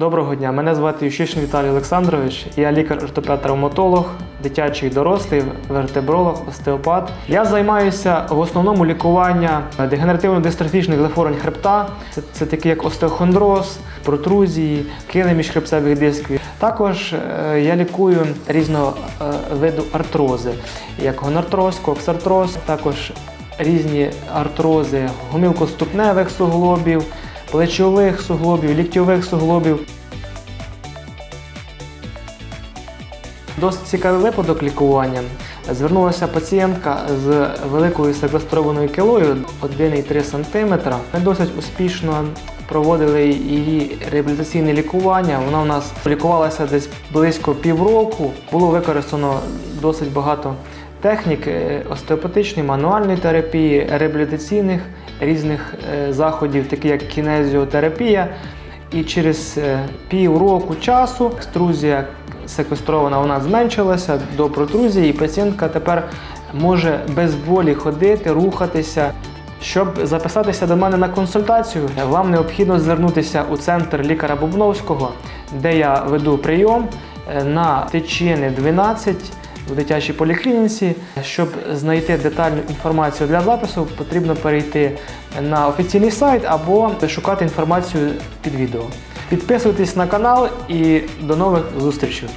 Доброго дня, мене звати Ющишин Віталій Олександрович. Я лікар-ортопед-травматолог, дитячий дорослий, вертебролог, остеопат. Я займаюся в основному лікуванням дегенеративно-дистрофічних захворювань хребта. Це, це такі як остеохондроз, протрузії, кили міжхребцевих дисків. Також е, я лікую різного е, виду артрози, як гонартроз, коксартроз, також різні артрози гомілкоступневих суглобів, плечових суглобів, ліктьових суглобів. Досить цікавий випадок лікування. Звернулася пацієнтка з великою секвестрованою килою 1,3 см. Ми досить успішно проводили її реабілітаційне лікування. Вона у нас лікувалася десь близько півроку. Було використано досить багато технік е, остеопатичної, мануальної терапії, реабілітаційних різних е, заходів, такі як кінезіотерапія. І через е, півроку часу екструзія секвестрована вона зменшилася до протрузії, і пацієнтка тепер може без болі ходити, рухатися. Щоб записатися до мене на консультацію, вам необхідно звернутися у центр лікаря Бубновського, де я веду прийом е, на Тичини 12 в дитячій поліклініці. Щоб знайти детальну інформацію для запису, потрібно перейти на офіційний сайт або шукати інформацію під відео. Підписуйтесь на канал і до нових зустрічей!